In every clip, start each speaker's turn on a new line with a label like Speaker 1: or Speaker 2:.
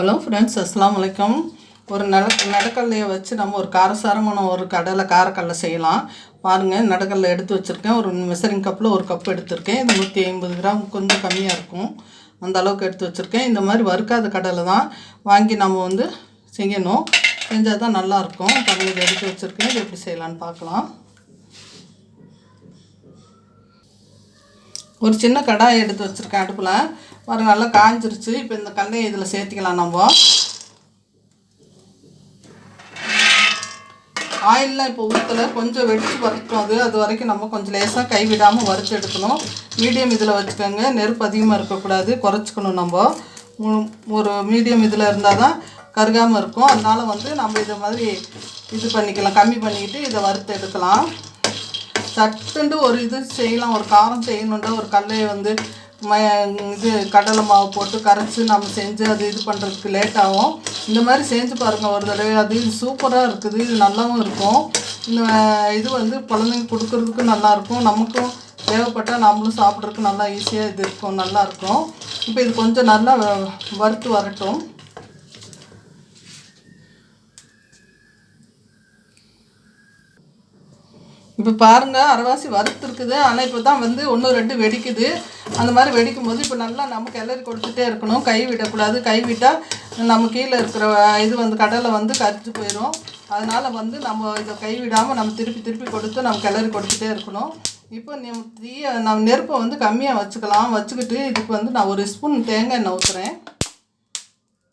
Speaker 1: Hello friends அஸ்லாம் வலைக்கம் ஒரு நட நடக்கல்லையை வச்சு நம்ம ஒரு காரசாரமான ஒரு கடலை காரக்கடலை செய்யலாம். பாருங்கள் நடக்கல்ல எடுத்து வச்சுருக்கேன். ஒரு மெசரிங் கப்பில் ஒரு கப் எடுத்திருக்கேன். இது நூற்றி ஐம்பது கிராம் கொஞ்சம் கம்மியாக இருக்கும். அந்த அளவுக்கு எடுத்து வச்சுருக்கேன். இந்த மாதிரி வறுக்காத கடலை தான் வாங்கி நம்ம வந்து செய்யணும். செஞ்சால் தான் நல்லாயிருக்கும் பாருங்கள் இதை எடுத்து வச்சுருக்கேன். இது எப்படி செய்யலான்னு பார்க்கலாம். ஒரு சின்ன கடாய் எடுத்து வச்சுருக்கேன். அடுப்பில் பாருங்கள் நல்லா காஞ்சிருச்சு. இப்போ இந்த கல்லையை இதில் சேர்த்திக்கலாம் நம்ம. ஆயிலெலாம் இப்போ ஊற்றலை கொஞ்சம் வெடித்து வறுக்கணும் அது. அது வரைக்கும் நம்ம கொஞ்சம் லேசாக கைவிடாமல் வறுத்து எடுக்கணும். மீடியம் இதில் வச்சுக்கோங்க. நெருப்பு அதிகமாக இருக்கக்கூடாது. குறைச்சிக்கணும் நம்ம. ஒரு மீடியம் இதில் இருந்தால் தான் கருகாமல் இருக்கும். அதனால் வந்து நம்ம இதை மாதிரி இது பண்ணிக்கலாம். கம்மி பண்ணிக்கிட்டு இதை வறுத்து எடுக்கலாம். சட்டுண்டு ஒரு இது செய்யலாம். ஒரு காரம் செய்யணுன்ற ஒரு கல்லையை வந்து ம இது கடலை மாவு போட்டு கரைச்சி நம்ம செஞ்சு அது இது பண்ணுறதுக்கு லேட் ஆகும். இந்த மாதிரி செஞ்சு பாருங்கள் ஒரு தடவை. அது சூப்பராக இருக்குது. இது நல்லாவும் இருக்கும். இந்த இது வந்து குழந்தைங்க கொடுக்குறதுக்கும் நல்லாயிருக்கும் நமக்கும் தேவைப்பட்டால் நம்மளும் சாப்பிட்றதுக்கு நல்லா ஈஸியாக இது இருக்கும் நல்லாயிருக்கும் இப்போ இது கொஞ்சம் நல்லா வறுத்து வரட்டும். இப்போ பாருங்கள் அரைவாசி வறுத்துருக்குது ஆனால் இப்போ தான் வந்து ஒன்று ரெண்டு வெடிக்குது. அந்த மாதிரி வெடிக்கும் போது இப்போ நல்லா நம்ம கிளறி கொடுத்துட்டே இருக்கணும். கை விடக்கூடாது. கை விட்டால் நம்ம கீழே இருக்கிற இது வந்து கடலை வந்து கரிச்சு போயிடும் அதனால் வந்து நம்ம இதை கை விடாமல் நம்ம திருப்பி திருப்பி கொடுத்து நம்ம கிளறி கொடுத்துட்டே இருக்கணும். இப்போ நம்ம தீய நம்ம நெருப்பை வந்து கம்மியாக வச்சுக்கலாம். வச்சுக்கிட்டு இதுக்கு வந்து நான் ஒரு ஸ்பூன் தேங்காய் எண்ணெய் ஊற்றுறேன்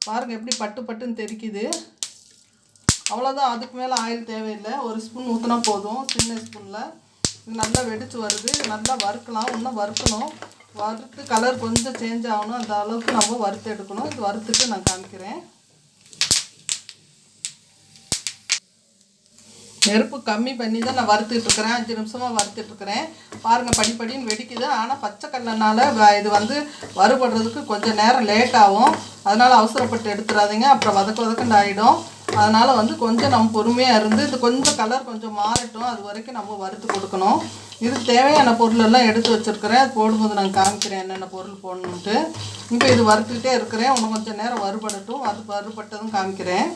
Speaker 1: பாருங்கள் எப்படி பட்டு பட்டுன்னு தெரிக்குது. அவ்வளோதான் அதுக்கு மேலே ஆயில் தேவையில்லை. ஒரு ஸ்பூன் ஊற்றினா போதும். சின்ன ஸ்பூனில். இது நல்லா வெடித்து வருது. நல்லா வறுக்கலாம். இன்னும் வறுக்கணும். வறுத்து கலர் கொஞ்சம் சேஞ்ச் ஆகணும். அந்த அளவுக்கு நம்ம வறுத்து எடுக்கணும். இது வறுத்துட்டு நான் காமிக்கிறேன். நெருப்பு கம்மி பண்ணி தான் நான் வறுத்துட்ருக்குறேன் அஞ்சு நிமிஷமாக வறுத்துட்ருக்குறேன் பாருங்கள் படிப்படின்னு வெடிக்குது. ஆனால் பச்சை கடலனால இது வந்து வறுபடுறதுக்கு கொஞ்சம் நேரம் லேட் ஆகும். அதனால் அவசரப்பட்டு எடுத்துடாதீங்க. அப்புறம் வதக்க வதக்கண்டு ஆகிடும் அதனால் வந்து கொஞ்சம் நம்ம பொறுமையாக இருந்து இது கொஞ்சம் கலர் கொஞ்சம் மாறட்டும். அது வரைக்கும் நம்ம வறுத்து கொடுக்கணும். இதுக்கு தேவையான பொருளெல்லாம் எடுத்து வச்சுருக்கிறேன். அது போடும்போது நான் காமிக்கிறேன் என்னென்ன பொருள் போடணுன்ட்டு இப்போ இது வறுத்துக்கிட்டே இருக்கிறேன். இன்னும் கொஞ்சம் நேரம் வறுபடட்டும். அது வறுபட்டதும் காமிக்கிறேன்.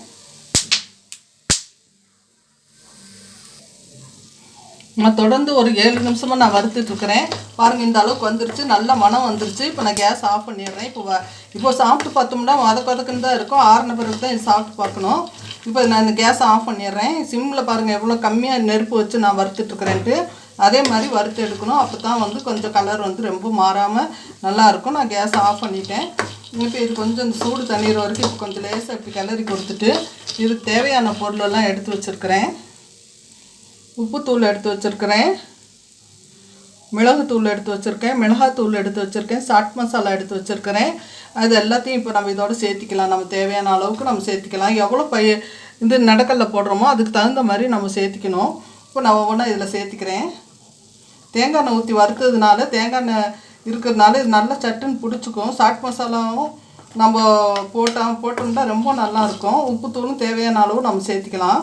Speaker 1: நான் தொடர்ந்து ஒரு ஏழு நிமிஷமாக நான் வறுத்துட்ருக்கிறேன் பாருங்கள் இந்த அளவுக்கு வந்துருச்சு. நல்ல மனம் வந்துருச்சு. இப்போ நான் கேஸ் ஆஃப் பண்ணிடுறேன். இப்போ இப்போ சாப்பிட்டு பார்த்தோம்னா வதக்கு வதக்குன்னு தான் இருக்கும். ஆறின பிறகு தான் இது சாப்பிட்டு பார்க்கணும். இப்போ நான் இந்த கேஸை ஆஃப் பண்ணிடுறேன். சிம்மில் பாருங்கள் எவ்வளோ கம்மியாக நெருப்பு வச்சு நான் வறுத்துட்ருக்குறேன்ட்டு அதே மாதிரி வறுத்து எடுக்கணும். அப்போ தான் வந்து கொஞ்சம் கலர் வந்து ரொம்ப மாறாமல் நல்லாயிருக்கும் நான் கேஸை ஆஃப் பண்ணிட்டேன். இப்போ இது கொஞ்சம் இந்த சூடு தண்ணீர் வரைக்கும் இப்போ கொஞ்சம் லேசாக இப்படி கிளறி கொடுத்துட்டு இதுக்கு தேவையான பொருளெல்லாம் எடுத்து வச்சுருக்கிறேன். உப்புத்தூள் எடுத்து வச்சுருக்கிறேன். மிளகுத்தூள் எடுத்து வச்சுருக்கேன். மிளகாத்தூள் எடுத்து வச்சுருக்கேன். சாட் மசாலா எடுத்து வச்சுருக்கிறேன். அது எல்லாத்தையும் இப்போ நம்ம இதோட சேர்த்திக்கலாம். நம்ம தேவையான அளவுக்கு நம்ம சேர்த்திக்கலாம். எவ்வளோ பய இந்த நடக்கல்ல போடுறோமோ அதுக்கு தகுந்த மாதிரி நம்ம சேர்த்திக்கணும். இப்போ நான் ஒவ்வொன்றா இதில் சேர்த்திக்கிறேன். தேங்காய் எண்ணெய் ஊற்றி வறுத்ததுனால தேங்காய் எண்ணெய் இருக்கிறதுனால இது நல்லா சட்டுன்னு பிடிச்சிக்கும். சாட் மசாலாவும் நம்ம போட்டால் போட்டோம்னா ரொம்ப நல்லாயிருக்கும் உப்புத்தூளும் தேவையான அளவு நம்ம சேர்த்திக்கலாம்.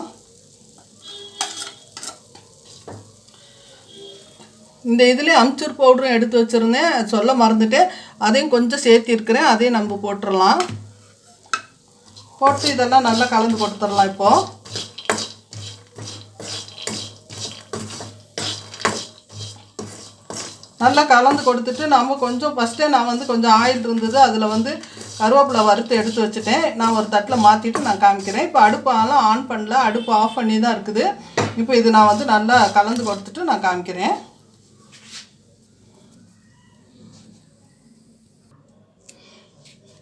Speaker 1: இந்த இதுலேயே அம்ச்சூர் பவுடரும் எடுத்து வச்சுருந்தேன். சொல்ல மறந்துட்டு அதையும் கொஞ்சம் சேர்த்திருக்கிறேன். அதையும் நம்ம போட்டுடலாம் போட்டு இதெல்லாம் நல்லா கலந்து கொடுத்துடலாம் இப்போது நல்லா கலந்து கொடுத்துட்டு நம்ம கொஞ்சம் ஃபஸ்ட்டே நான் வந்து கொஞ்சம் ஆயில் இருந்தது. அதில் வந்து கருவேப்பிலை வறுத்து எடுத்து வச்சுட்டேன். நான் ஒரு தட்டில் மாற்றிட்டு நான் காமிக்கிறேன். இப்போ அடுப்பெல்லாம் ஆன் பண்ணல. அடுப்பு ஆஃப் பண்ணி தான் இருக்குது. இப்போ இது நான் வந்து நல்லா கலந்து கொடுத்துட்டு நான் காமிக்கிறேன்.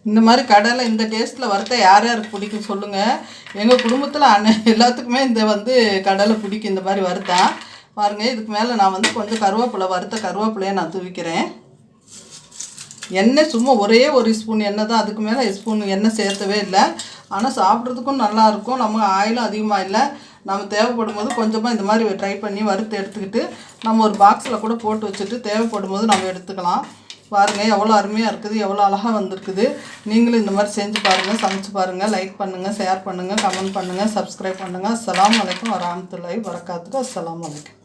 Speaker 1: இந்த மாதிரி கடலை இந்த டேஸ்ட்டில் வறுத்த யார் யாருக்கு பிடிக்கும் சொல்லுங்கள் எங்கள் குடும்பத்தில் அண்ணன் எல்லாத்துக்குமே இந்த வந்து கடலை பிடிக்கும் இந்த மாதிரி வறுத்தா. பாருங்கள் இதுக்கு மேலே நான் வந்து கொஞ்சம் கருவேப்பிலை வறுத்த கருவேப்பிலையை நான் தூவிக்கிறேன். எண்ணெய் சும்மா ஒரே ஒரு ஸ்பூன் எண்ணெய் தான். அதுக்கு மேலே ஸ்பூன் எண்ணெய் சேர்த்தவே இல்லை. ஆனால் சாப்பிட்றதுக்கும் நல்லாயிருக்கும் நம்ம ஆயிலும் அதிகமாக இல்லை. நம்ம தேவைப்படும் போது கொஞ்சமாக இந்த மாதிரி ட்ரை பண்ணி வறுத்து எடுத்துக்கிட்டு நம்ம ஒரு பாக்ஸில் கூட போட்டு வச்சுட்டு தேவைப்படும் போது நம்ம எடுத்துக்கலாம். பாருங்கள் எவ்வளோ அருமையாக இருக்குது எவ்வளோ அழகாக வந்திருக்குது. நீங்களும் இந்த மாதிரி செஞ்சு பாருங்கள் சமைச்சு பாருங்கள் லைக் பண்ணுங்கள் ஷேர் பண்ணுங்கள் கமெண்ட் பண்ணுங்கள் சப்ஸ்கிரைப் பண்ணுங்கள் அஸ்லாம் வலைக்கம் வரமத்துல்லாய் வரக்காத்துக்கு அஸ்லாம் வலைக்கம்